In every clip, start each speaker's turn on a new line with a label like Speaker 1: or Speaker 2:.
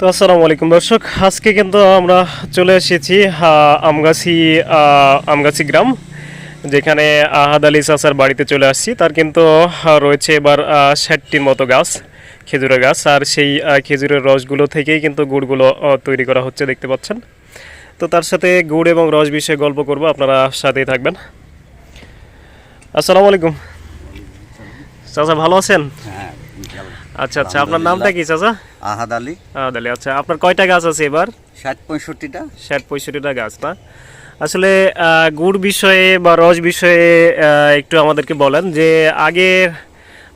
Speaker 1: তো আসসালামু আলাইকুম দর্শক, আজকে কিন্তু আমরা চলে এসেছি আমগাছি আমগাছি গ্রাম, যেখানে আহাদ আলী চাচার বাড়িতে চলে আসছি। তার কিন্তু রয়েছে এবার ষাটটির মতো গাছ, খেজুরের গাছ, আর সেই খেজুরের রসগুলো থেকেই কিন্তু গুড়গুলো তৈরি করা হচ্ছে দেখতে পাচ্ছেন। তো তার সাথে গুড় এবং রস বিষয়ে গল্প করব, আপনারা সাথেই থাকবেন। আসসালামু আলাইকুম। চাচা, ভালো আছেন?
Speaker 2: হ্যাঁ
Speaker 1: আচ্ছা আচ্ছা আপনার নামটা কি চাচা?
Speaker 2: আহাদ আলী।
Speaker 1: আহাদ আলী আচ্ছা আপনার কয়টা গাছ আছে এবার?
Speaker 2: ষাট পঁয়ষট্টিটা।
Speaker 1: ষাট পঁয়ষট্টিটা গাছ না? আসলে গুড় বিষয়ে বা রস বিষয়ে একটু আমাদেরকে বলেন যে আগের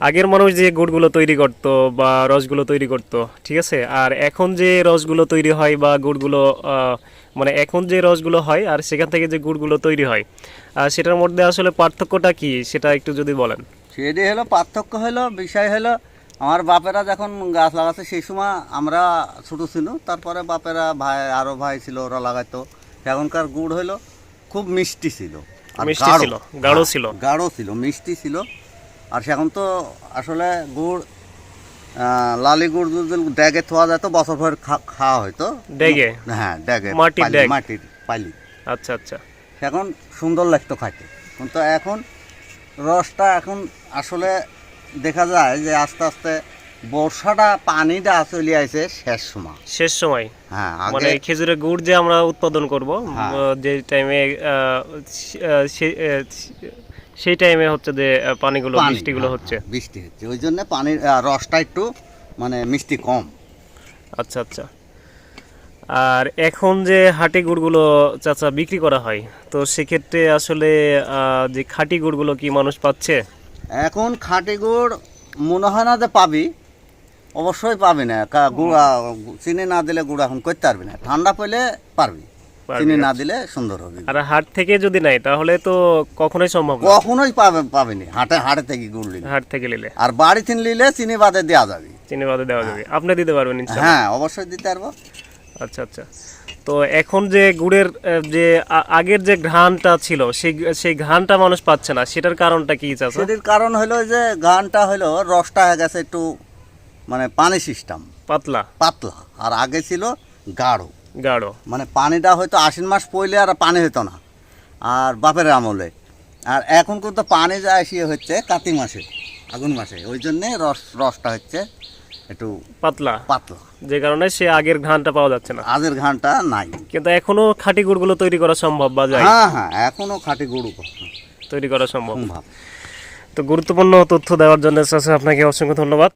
Speaker 1: আগের মানুষ যে গুড়গুলো তৈরি করতো বা রসগুলো তৈরি করতো ঠিক আছে? আর এখন যে রসগুলো তৈরি হয় বা গুড়গুলো মানে এখন যে রসগুলো হয় আর সেখান থেকে যে গুড়গুলো তৈরি হয় সেটার মধ্যে আসলে পার্থক্যটা কি? সেটা একটু যদি বলেন।
Speaker 2: সেটি হলো পার্থক্য হলো বিষয় হলো আমার বাপেরা যখন গাছ লাগাচ্ছে সেই সময় আমরা ছোটো ছিল তারপরে বাপেরা ভাই আরও ভাই ছিল ওরা লাগাইতো এখনকার গুড় হইল খুব মিষ্টি ছিল
Speaker 1: মিষ্টি
Speaker 2: গাঢ়।
Speaker 1: ছিল, গাঢ়
Speaker 2: হ্যাঁ,
Speaker 1: ছিল।
Speaker 2: গাঢ় ছিল মিষ্টি ছিল আর সেখন তো আসলে গুড় লালি গুড় যদি ড্যাগে থোয়া যেত বছর ভর খাওয়া হয়তো
Speaker 1: ড্যাগে?
Speaker 2: হ্যাঁ ড্যাগে
Speaker 1: মাটির
Speaker 2: পালি,
Speaker 1: ড্যাগ?
Speaker 2: মাটির পালি
Speaker 1: আচ্ছা আচ্ছা
Speaker 2: এখন সুন্দর লাগতো খাইতে কিন্তু এখন রসটা এখন আসলে দেখা যায় যে আস্তে আস্তে বর্ষাটা পানিটা চলে আসে শেষ সময়।
Speaker 1: শেষ সময়?
Speaker 2: হ্যাঁ
Speaker 1: মানে খেজুরের গুড় যে আমরা উৎপাদন করব
Speaker 2: হ্যাঁ।
Speaker 1: যে টাইমে সেই টাইমে হচ্ছে যে পানিগুলো বৃষ্টিগুলো
Speaker 2: হ্যাঁ,
Speaker 1: হচ্ছে।
Speaker 2: বৃষ্টি হচ্ছে। ওই জন্য পানির রসটা একটু মানে মিষ্টি কম।
Speaker 1: আচ্ছা আচ্ছা। আর এখন যে হাটে গুড়গুলো চাচা বিক্রি করা হয় তো সেক্ষেত্রে আসলে আহ, যে খাঁটি গুড়গুলো কি মানুষ পাচ্ছে?
Speaker 2: এখন খাঁটি গুড় মনে হয় না যে পাবি। অবশ্যই পাবি না। গুড় চিনি না দিলে গুড় এখন করতে পারবি না। ঠান্ডা পেলে পারবি। চিনি না
Speaker 1: আচ্ছা।
Speaker 2: দিলে সুন্দর হবে।
Speaker 1: আর হাট থেকে যদি নাই তাহলে তো কখনোই সম্ভব না।
Speaker 2: কখনোই পাবে পাবিনি হাটে হাটে থেকে গুড় নিলে।
Speaker 1: হাট থেকে নিলে।
Speaker 2: আর বাড়ি থেকে নিলে চিনি বাদে দেওয়া যাবে।
Speaker 1: চিনি বাদে দেওয়া যাবে। আপনি দিতে পারবেন
Speaker 2: হ্যাঁ অবশ্যই দিতে পারব।
Speaker 1: আচ্ছা আচ্ছা। তো এখন যে গুড়ের যে আগের যে ঘ্রাণটা ছিল সেই সেই ঘ্রাণটা মানুষ পাচ্ছে না। সেটার কারণটা কি চাচা?
Speaker 2: সেটির কারণ হলো যে গানটা হলো রসটা হয়ে গেছে একটু মানে পানি সিস্টেম
Speaker 1: পাতলা।
Speaker 2: পাতলা। আর আগে ছিল গাঢ়।
Speaker 1: গাঢ়।
Speaker 2: মানে পানিটা হয়তো আশ্বিন মাস পড়লে আর পানি হতো না। আর বাপের আমলে। আর এখন কিন্তু পানি যা এসে হচ্ছে কার্তিক মাসে আগুন মাসে। ওই জন্যে রস রসটা হচ্ছে একটু
Speaker 1: পাতলা?
Speaker 2: পাতলা।
Speaker 1: যে কারণে সে আগের ঘানটা পাওয়া যাচ্ছে না।
Speaker 2: আগের ঘানটা নাই।
Speaker 1: কিন্তু এখনও খাঁটি গুড়গুলো তৈরি করা সম্ভব বা যায়?
Speaker 2: হ্যাঁ হ্যাঁ এখনও খাঁটি গুড়
Speaker 1: তৈরি করা সম্ভব। তো গুরুত্বপূর্ণ তথ্য দেওয়ার জন্য আপনাকে অসংখ্য ধন্যবাদ।